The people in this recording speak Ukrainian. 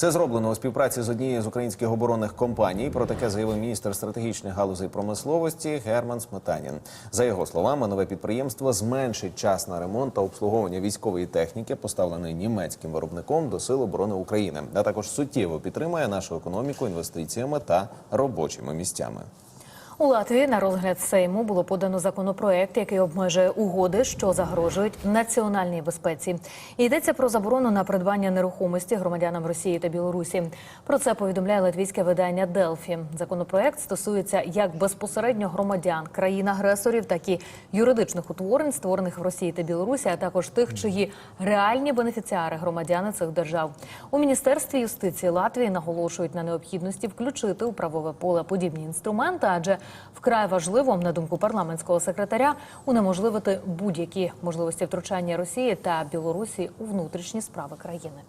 Це зроблено у співпраці з однією з українських оборонних компаній. Про таке заявив міністр стратегічних галузей промисловості Герман Сметанін. За його словами, нове підприємство зменшить час на ремонт та обслуговування військової техніки, поставленої німецьким виробником до Сил оборони України, а також суттєво підтримує нашу економіку інвестиціями та робочими місцями. У Латвії на розгляд Сейму було подано законопроект, який обмежує угоди, що загрожують національній безпеці. Йдеться про заборону на придбання нерухомості громадянам Росії та Білорусі. Про це повідомляє латвійське видання Делфі. Законопроект стосується як безпосередньо громадян країн-агресорів, так і юридичних утворень, створених в Росії та Білорусі, а також тих, чиї реальні бенефіціари громадяни цих держав. У міністерстві юстиції Латвії наголошують на необхідності включити у правове поле подібні інструменти, адже вкрай важливо, на думку парламентського секретаря, унеможливити будь-які можливості втручання Росії та Білорусі у внутрішні справи країни.